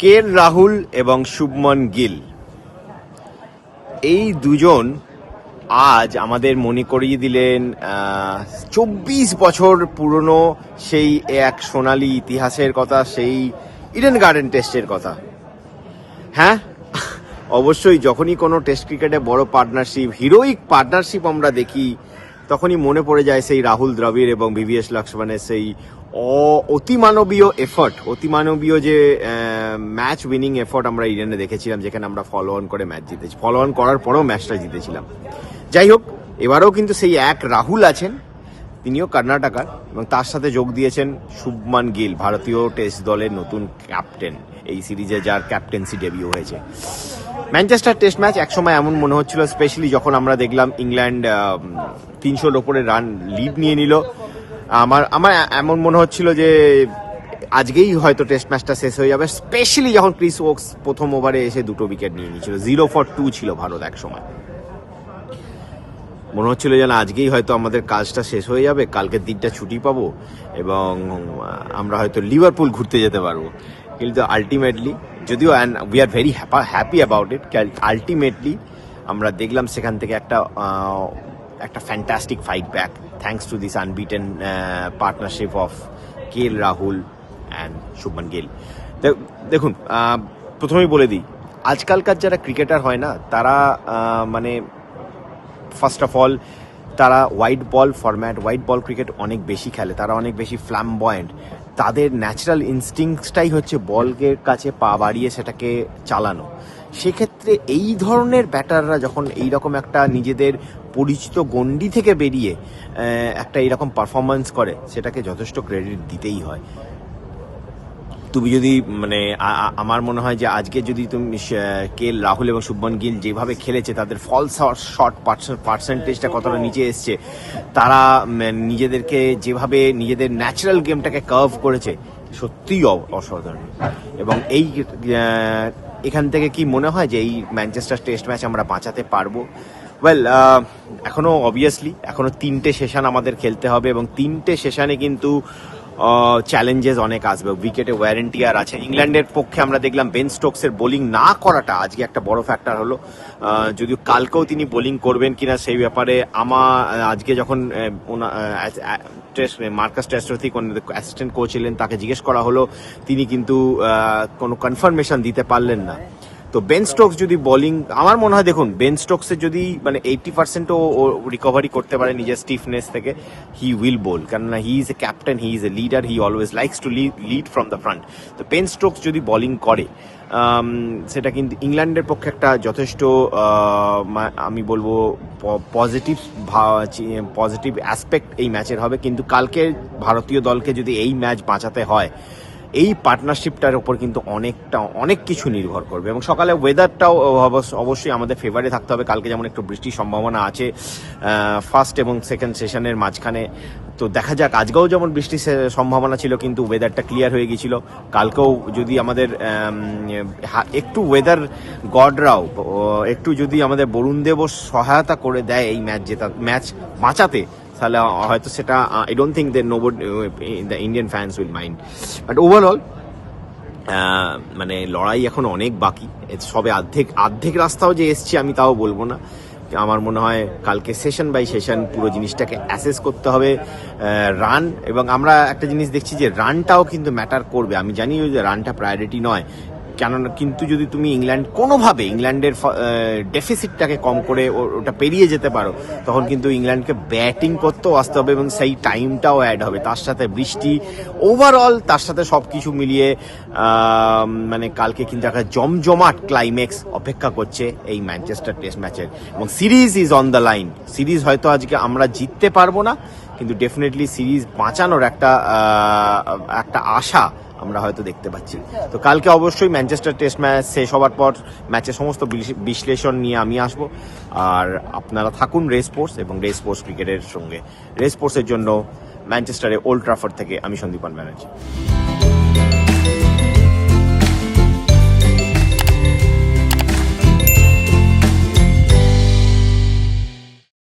কে রাহুল এবং শুভমন গিল? এই দুজন আজ আমাদের মনে করিয়ে দিলেন চব্বিশ বছর পুরনো সেই এক সোনালি ইতিহাসের কথা, সেই ইডেন গার্ডেন টেস্টের কথা। হ্যাঁ? অবশ্যই যখনই কোনো টেস্ট ক্রিকেটে বড় পার্টনারশিপ হিরোইক পার্টনারশিপ আমরা দেখি, তখনই মনে পড়ে যায় সেই রাহুল দ্রাবিড় এবং ভিভিএস লক্ষ্মণের সেই অতিমানবীয় এফর্ট অতিমানবীয় যে ম্যাচ উইনিং এফর্ট আমরা ইডেনে দেখেছিলাম, যেখানে আমরা ফলো অন করে ম্যাচ জিতেছি। ফলো অন করার পরেও ম্যাচটা জিতেছিলাম। যাই হোক, এবারেও কিন্তু সেই এক রাহুল আছেন, তিনিও কর্ণাটকার এবং তার সাথে যোগ দিয়েছেন শুভমান গিল, ভারতীয় টেস্ট দলের নতুন ক্যাপ্টেন এই সিরিজে যার ক্যাপ্টেন্সি ডেবিউ হয়েছে। ম্যানচেস্টার টেস্ট ম্যাচ একসময় এমন মনে হচ্ছিল স্পেশালি যখন আমরা দেখলাম ইংল্যান্ড তিনশোর ওপরে রান লিড নিয়ে নিল। আমার আমার এমন মনে হচ্ছিল যে আজকেই হয়তো টেস্ট ম্যাচটা শেষ হয়ে যাবে স্পেশালি যখন ক্রিস ওক্স প্রথম ওভারে এসে দুটো উইকেট নিয়ে নিয়েছিল। জিরো ফর টু ছিল ভারত এক সময়। মনে হচ্ছিল যেন আজকেই হয়তো আমাদের কাজটা শেষ হয়ে যাবে, কালকের দিনটা ছুটি পাবো এবং আমরা হয়তো লিভারপুল ঘুরতে যেতে পারব। কিন্তু আলটিমেটলি যদিও we are very happy about it ultimately আমরা দেখলাম সেখান থেকে একটা একটা fantastic fight back thanks to this unbeaten partnership of K Rahul and Shubman Gill দে- দেখুন প্রথমেই বলে দিই, আজকালকার যারা ক্রিকেটার হয় না, তারা মানে ফার্স্ট অফ অল তারা white ball format white ball cricket অনেক বেশি খেলে, তারা অনেক বেশি ফ্ল্যামবয়েন্ট তাদের ন্যাচারাল ইনস্টিংসটাই হচ্ছে বলকে কাছে পা বাড়িয়ে সেটাকে চালানো। সেক্ষেত্রে এই ধরনের ব্যাটাররা যখন এই রকম একটা নিজেদের পরিচিত গণ্ডি থেকে বেরিয়ে একটা এইরকম পারফরমেন্স করে সেটাকে যথেষ্ট ক্রেডিট দিতেই হয়। তুমি যদি মানে আমার মনে হয় যে আজকে যদি তুমি কে রাহুল এবং শুভমন গিল যেভাবে খেলেছে তাদের ফল শর্ট পার্সেন্টেজটা কতটা নিচে এসছে তারা নিজেদেরকে যেভাবে নিজেদের ন্যাচারাল গেমটাকে কার্ভ করেছে সত্যিই অসাধারণ। এবং এই এখান থেকে কি মনে হয় যে এই ম্যানচেস্টার টেস্ট ম্যাচ আমরা বাঁচাতে পারব? ওয়েল এখনও অবভিয়াসলি এখনও তিনটে সেশন আমাদের খেলতে হবে এবং তিনটে সেশানে কিন্তু চ্যালেঞ্জেস অনেক আসবে। উইকেটে ওয়ারেন্টি আর আছে। ইংল্যান্ডের পক্ষে আমরা দেখলাম বেন স্টোকসের বোলিং না করাটা আজকে একটা বড় ফ্যাক্টর হলো। যদিও কালকেও তিনি বোলিং করবেন কিনা সেই ব্যাপারে আমার আজকে যখন টেস্ট মার্কাস টেস্টথি কোন অ্যাসিস্ট্যান্ট কোচ এলেন, তাকে জিজ্ঞেস করা হলো। তিনি কিন্তু কোনো কনফার্মেশন দিতে পারলেন না। তো বেন স্টোকস যদি বোলিং আমার মনে হয় দেখুন বেন স্টোকসের যদি মানে এইটটি পার্সেন্টও রিকভারি করতে পারে নিজের স্টিফনেস থেকে হি উইল বোল কেননা he is a captain he is a leader he always likes to lead from the front তো বেন স্টোকস যদি বোলিং করে সেটা কিন্তু ইংল্যান্ডের পক্ষে একটা যথেষ্ট আমি বলব পজিটিভ পজিটিভ অ্যাসপেক্ট এই ম্যাচের হবে। কিন্তু কালকে ভারতীয় দলকে যদি এই ম্যাচ বাঁচাতে হয় এই পার্টনারশিপটার উপর কিন্তু অনেকটা, অনেক কিছু নির্ভর করবে। এবং সকালে ওয়েদারটাও অবশ্য- অবশ্যই আমাদের ফেভারে থাকতে হবে। কালকে যেমন একটু বৃষ্টির সম্ভাবনা আছে ফার্স্ট এবং সেকেন্ড সেশনের মাঝখানে। তো দেখা যাক, আজকেও যেমন বৃষ্টির সম্ভাবনা ছিল, কিন্তু ওয়েদারটা ক্লিয়ার হয়ে গিয়েছিল। কালকেও যদি আমাদের একটু ওয়েদার গডরাও একটু যদি আমাদের বরুণ দেবও সহায়তা করে দেয় এই ম্যাচ জেতা ম্যাচ বাঁচাতে তাহলে হয়তো সেটা I don't think they know the Indian fans will mind but overall মানে লড়াই এখন অনেক বাকি। সবে অর্ধেক অর্ধেক রাস্তাও যে এসছি আমি তাও বলব না। আমার মনে হয় কালকে সেশন বাই সেশন পুরো জিনিসটাকে অ্যাসেস করতে হবে রান এবং আমরা একটা জিনিস দেখছি যে রানটাও কিন্তু ম্যাটার করবে। আমি জানি যে রানটা প্রায়োরিটি নয়। কেননা কিন্তু যদি তুমি ইংল্যান্ড কোনোভাবে ইংল্যান্ডের ডেফিসিটটাকে কম করে ওটা পেরিয়ে যেতে পারো, তখন কিন্তু ইংল্যান্ডকে ব্যাটিং করতেও আসতে হবে এবং সেই টাইমটাও অ্যাড হবে। তার সাথে বৃষ্টি ওভারঅল তার সাথে সব কিছু মিলিয়ে মানে কালকে কিন্তু একটা জমজমাট ক্লাইম্যাক্স অপেক্ষা করছে এই ম্যানচেস্টার টেস্ট ম্যাচের এবং series is on the line series হয়তো আজকে আমরা জিততে পারব না, কিন্তু ডেফিনেটলি সিরিজ বাঁচানোর একটা একটা আশা আমরা হয়তো দেখতে পাচ্ছি। তো কালকে অবশ্যই ম্যানচেস্টার টেস্ট ম্যাচ শেষ হওয়ার পর ম্যাচের সমস্ত বিশ্লেষণ নিয়ে আমি আসব। আর আপনারা থাকুন রেস স্পোর্টস এবং রেস স্পোর্টস ক্রিকেটের সঙ্গে। রেস স্পোর্টসের জন্য ম্যানচেস্টারে ওল্ড ট্রাফার থেকে আমি সন্দীপন ব্যানার্জি